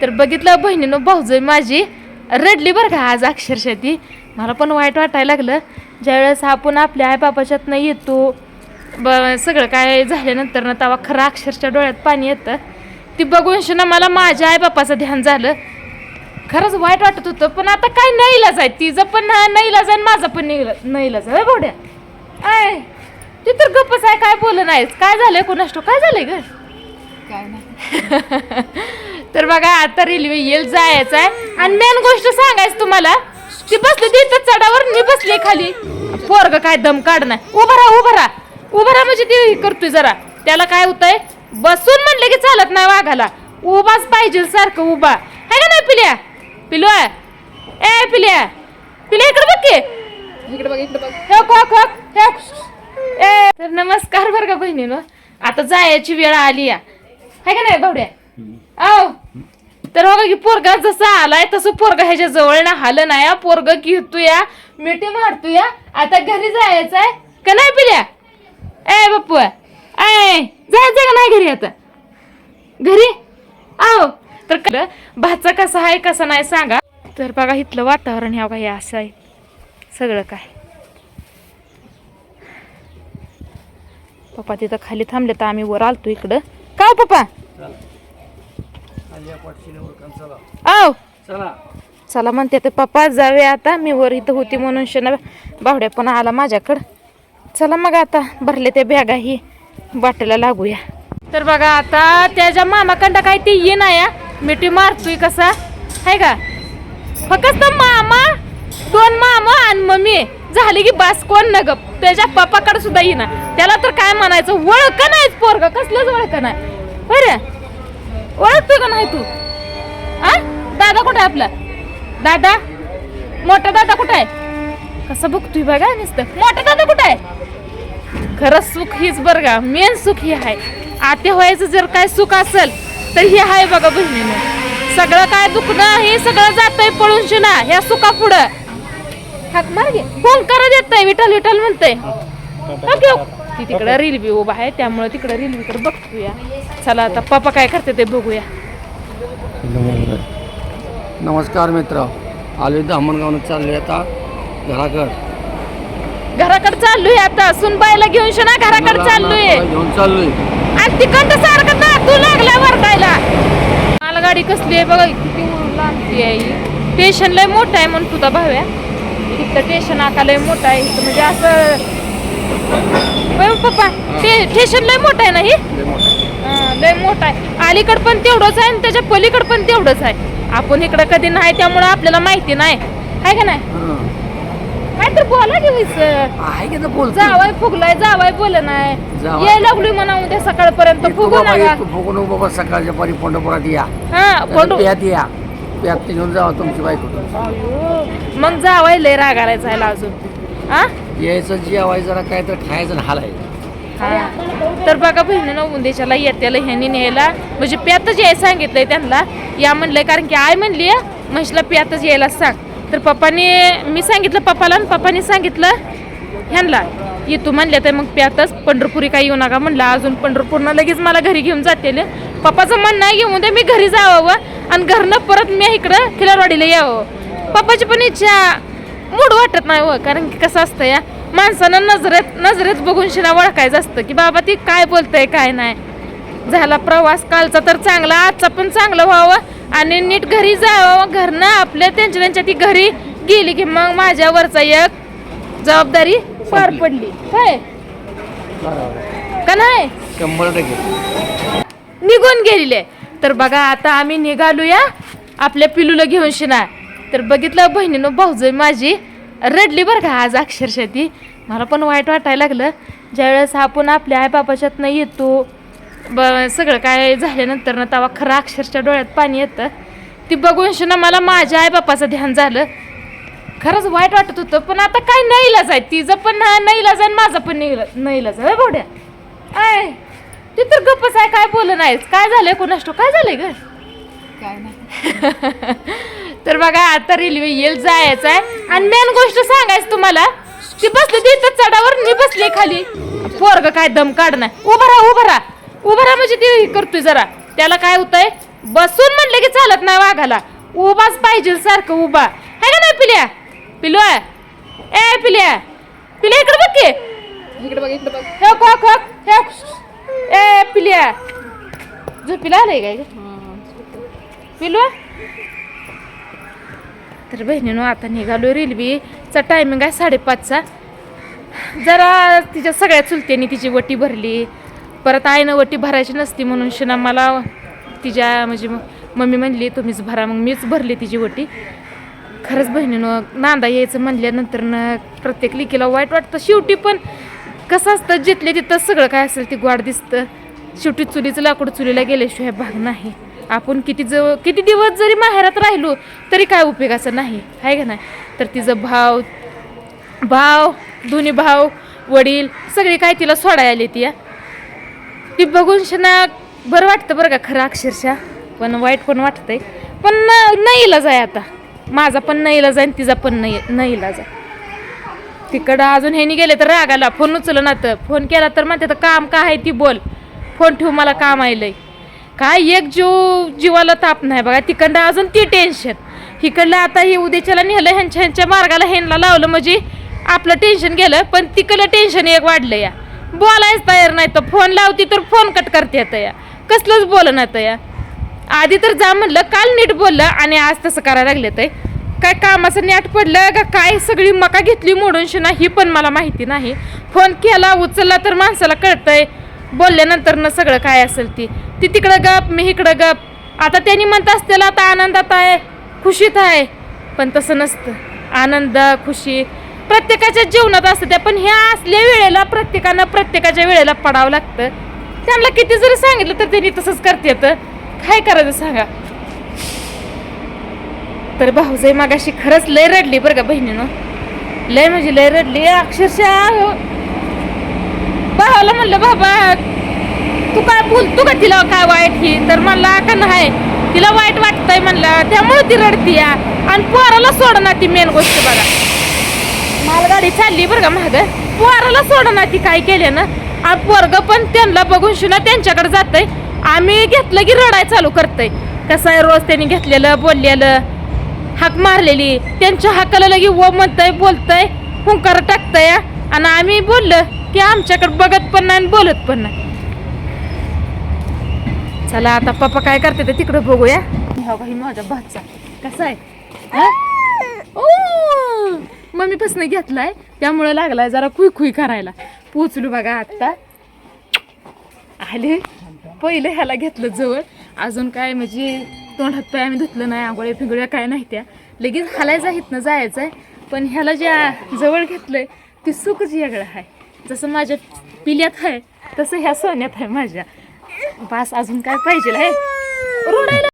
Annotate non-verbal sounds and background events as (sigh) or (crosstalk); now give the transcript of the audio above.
तर बघितलं बहिणीनं भाऊजय माझी रडली बरं का आज अक्षरशः ती. मला पण वाईट वाटायला लागलं. ज्यावेळेस आपण आपल्या आईबापाच्यातनं येतो ब सगळं काय झाल्यानंतर ना तेव्हा खरं अक्षरशः डोळ्यात पाणी येतं. ती बघून ना मला माझ्या आईबापाचं ध्यान झालं. खरंच वाईट वाटत होतं पण आता काय नाही इलाज आहे? तिचं पण नाही इलाज आहे आणि माझं पण नाही इलाज- नाही इलाज आहे बोड्या आय ती तर गप्पच आहे काय बोल नाहीस काय झालंय कोणाष्ट काय झालंय ग? काय नाही. (laughs) तर बघा आता रेल्वे येईल जायचं आहे. आणि मेन गोष्ट सांगायचं तुम्हाला ती बसली ती इथं चढावर मी बसली खाली. पोरग काय दम काढ नाही उभा राहा उभा राहा. उभा राहा म्हणजे ती करतोय जरा. त्याला काय होतंय? बसून म्हणलं की चालत नाही वाघाला. उभाच पाहिजे सारखं उभा. आहे का नाही पिल्या? पिलू ए पिल्या. पिल्या इकडे बघ की. इकडे बघ इकडे बघ. हे खोक खोक. हे ए तर नमस्कार बरं का बहिणीनं. आता जायची वेळ आली आहे का नाही बावड्या आव तर बघा की पोरगा जसा आलाय तसं पोरगा ह्याच्या जवळ ना हाल नाही या. पोरग घेतो या मिठी मारतो या आता घरी जायचंय का नाही पिल्या? ए बाप्पू ए जायचंय का नाही घरी आता? घरी? आव तर क- भाचा कसा आहे कसा नाही सांगा. तर बघा इथलं वातावरण ह्या बघा असं आहे. सगळं काय? पप्पा तिथं खाली थांबले तर आम्ही वर आलतो इकडं. का हो पप्पा? आव चला. चला. म्हणते ते पप्पा जाऊया आता. मी वर इथं होती म्हणून शना बावड्या पण आला माझ्याकडं. चला मग आता भरले ते बॅगा ही वाटेला लागूया. तर बघा आता त्याच्या मामाकडं काय ते ये ना या मिठी मारतोय कसा? आहे का? फक्त मामा दोन मामा आणि मम्मी. झाली की बास कोण न गप. त्याच्या पप्पाकडे सुद्धा येईना. त्याला तर काय म्हणायचं? ओळख नाही पोरग. कसलंच ओळख नाही. बरं. ओळखतोय का नाही तू? आ? दादा कुठे आहे आपला? दादा? मोठा दादा कुठे आहे? कसं बघतोय बघा नुसतं. मोठा दादा कुठे आहे? खरं सुख हीच बरं का. मेन सुख ही आहे. आते व्हायचं जर काय सुख असेल तर हे आहे बघा बहिणीने. सगळं काय दुखणं हे सगळं जातंय पळून शिना ह्या सुखा पुढं हाक मार घे फोन करा देत विठल विठल म्हणतंय. ती तिकडं रेल्वे उभा आहे त्यामुळे तिकडं रेल्वेकडे बघतोया. चला आता पप्पा काय करते ते बघूया. नमस्कार मित्र आलोय धामणगावनं चाललोय आता घराकड. घराकडे चाललोय आता सुनबाईला घेऊन शना घराकडे चाललोय. घेऊन चाललोय. आणि तिकडं सारखं नातू लागला वरकायला मला गाडी कसली आहे बघा किती लांबची आहे ही. स्टेशन लय मोठं आहे म्हणून तुझा भाव्या. इथलं स्टेशन आका लय मोठं आहे इथं म्हणजे असं होय पप्पा ते स्टेशन लय मोठं आहे ना ही? लय मोठं. हा, लय मोठं आहे. अलीकड पण तेवढंच आहे आणि त्याच्या पलीकड पण तेवढंच आहे. आपण इकडं कधी नाही त्यामुळं आपल्याला माहिती नाही. आहे का नाही? हं. काय तर बोला की व्हायचं आहे की तर जावाय फुगलाय जावाय बोल नाही. जावई. याय लागली म्हणा उद्या सकाळपर्यंत. फुगू नका. ये, फुगू नको बाबा सकाळच्या पारी पंढरपुरात या. हा प्यात या. प्यात घेऊन जावा तुमची बायको मग जावाय लय राग आलाय जायला अजून. हा यायचं जेवाय जरा काय तर खायचं आणि हालाय. हा. तर बघा बहिणीनं उंदेशाला येत्याला ह्यांनी न्यायला म्हणजे प्यातच यायला सांगितलंय त्यांना. या म्हणलंय कारण की आय म्हणली म्हशीला प्यातच यायला सांग. तर पप्पाने मी सांगितलं पप्पाला आणि पप्पाने सांगितलं ह्यांना. येतो म्हणले तर मग प्यातच पंढरपुरी काही येऊ नका म्हणलं. अजून पंढरपूरनं लगेच मला घरी घेऊन जाते पप्पाचं म्हणणं आहे घेऊन दे मी घरी जावं आणि घरनं परत मी इकडं खिलारवाडीला यावं. पप्पाची पण इच्छा. मूड वाटत नाही हो कारण की कसं असतं या माणसानं नजरेत नजरेत बघून शिना ओळखायचं असतं की बाबा ती काय बोलतंय काय नाही. झाला प्रवास कालचा तर चांगला आजचा पण चांगला व्हावं आणि नीट घरी जावं घरनं आपल्या त्यांच्या त्यांच्या ती घरी गेली की मग माझ्यावरचा एक जबाबदारी पार पडली. काय का नाही? शंभर टक्के. निघून गेलेले. तर बघा आता आम्ही निघालूया आपल्या पिलूला घेऊन शिना तर बघितलं बहिणीनं भाऊजय माझी. रडली बरं का आज अक्षरशः ती. मला पण वाईट वाटायला लागलं. ज्यावेळेस आपण आपल्या आईबापाच्यातनं येतो ब सगळं काय झाल्यानंतर ना तेव्हा खरं अक्षरशः डोळ्यात पाणी येतं. ती बघून शिना मला माझ्या आईबापाचं ध्यान झालं. खरंच वाईट वाटत होतं पण आता काय नाही आहे? तिचं पण ना- नाही इलाज आहे माझं पण नाही नाही इलाज आहे बोड्या आय ती तर गप्पच आहे काय बोल नाहीस काय झालंय कोणाष्ट काय झालंय ग? काय नाही. (laughs) तर बघा आता रेल्वे येईल जायचं आहे आणि मेन गोष्ट सांगायचं तुम्हाला ती बसली ती इथं चढावर मी बसली खाली. पोरग काय दम काढ नाही उभा राहा उभा राहा. उभा राहा म्हणजे ती हे करतोय जरा. त्याला काय होतंय? बसून म्हणलं की चालत नाही वाघाला. उभाच पाहिजे सारखं उभा. आहे का नाही पिल्या? पिलू ए पिल्या. पिल्या इकडे बघ की. इकडे बघ इकडे बघ. हे खोक खोक. हे ए पिल्या. झोपीला आलंय काय? पिलू? तर बहिणीनं आता निघालो रेल्वेचा टायमिंग आहे साडेपाचचा. जरा तिच्या सगळ्या चुलत्यांनी तिची वटी भरली. परत आईनं वटी भरायची नसती म्हणून शिना मला तिच्या म्हणजे म- मम्मी म्हणली तुम्हीच भरा मग मीच भरली तिची वटी. खरंच बहिणीनं नांदा यायचं म्हणल्यानंतर न प्रत्येक लिकीला वाईट वाटतं. शेवटी पण कसं असतं जिथले तिथं सगळं काय असेल ते गोड दिसतं. शेवटी चुलीचं लाकूड चुलीला गेल्याशिवाय भाग नाही. आपण किती जवळ किती दिवस जरी माहेरात राहिलो तरी काय उपयोगाचं नाही. आहे का नाही? तर तिचं भाव भाव दोन्ही भाव वडील सगळे काय तिला सोडायला आले ती या. ती बघून शना बरं वाटतं बरं का खरं अक्षरशः. पण वाईट पण वाटतंय. पण न- नाही आहे आता. माझा पण नाही इलाज तिचा पण नाही नाही जाय. तिकडं अजून ह्यानी गेले तर रागाला. फोन उचल ना तर. फोन केला तर म्हणते तर काम का आहे ती बोल. फोन ठेवू मला काम आलंय काय एक जीव जीवाला ताप नाही बघा. तिकडं अजून ती टेन्शन इकडलं आता हे उद्याच्याला नेलं ह्यांच्या ह्यांच्या मार्गाला ह्यांना लावलं म्हणजे आपलं टेन्शन गेलं पण तिकडलं टेन्शन एक वाढलं या. बोलायच तयार नाही तर फोन लावती तर फोन कट करते आता या. कसलंच बोल ना या. आधी तर जा म्हणलं काल नीट बोललं आणि आज तसं करायला लागले ते. काय कामाचं नेट पडलं का काय? सगळी मका घेतली मोडून शिना ही पण मला माहिती नाही. फोन केला उचलला तर माणसाला कळतंय. बोलल्यानंतर न सगळं काय असेल ती. ती तिकडं गप मी इकडं गप. आता त्यांनी म्हणत असतेला आता आनंदात आहे खुशीत आहे. पण तसं नसतं. आनंद खुशी प्रत्येकाच्या जीवनात असतं त्या. पण ह्या असल्या वेळेला प्रत्येकानं प्रत्येकाच्या वेळेला पडावं लागतं. त्यांना किती जरी सांगितलं तर त्यांनी तसंच करते काय करायचं सांगा? तर भाऊजाई मागाशी खरंच लय रडली बरं का बहिणीनं. लय म्हणजे लय रडली. अक्षरशः भावाला म्हणलं बाबा तू काय बोलतो का तिला काय वाईट ही? तर म्हणला का नाही तिला वाईट वाटतंय म्हणलं त्यामुळे ती रडती या. आणि पोराला सोड ती मेन गोष्ट बघा. मालगाडी चालली बरं का माग. पोराला सोड ती काय केले ना. आणि पोरग पण त्यांना बघून शिना त्यांच्याकडे जातंय. आम्ही घेतलं की रडाय चालू करतंय. कसं आहे रोज त्यांनी घेतलेलं बोललेलं हाक मारलेली. त्यांच्या हाकाला लगी व म्हणतंय बोलतंय हुंकार टाकतंय आणि आम्ही बोललं की आमच्याकडे बघत पण नाही आणि बोलत पण नाही. चला आता पप्पा काय करते ते तिकडं बघूया. हो काही माझा भाचा. कसा आहे? हा? मम्मी पासन घेतलाय. त्यामुळे लागलाय जरा खुई खुई करायला. पोचलो बघा आता. आले. पहिले ह्याला घेतलं जवळ. अजून काय म्हणजे तोंडात पाय आम्ही धुतलं नाही आंघोळ्या फिंगोळ्या काय नाही त्या. लगेच हालायचं इथनं जायचं आहे पण ह्याला ज्या जवळ घेतलंय ती सुखच वेगळं आहे. जसं माझ्या पिल्यात आहे तसं ह्या सोन्यात आहे माझ्या. बास अजून काय पाहिजे आहे (laughs) रोडायला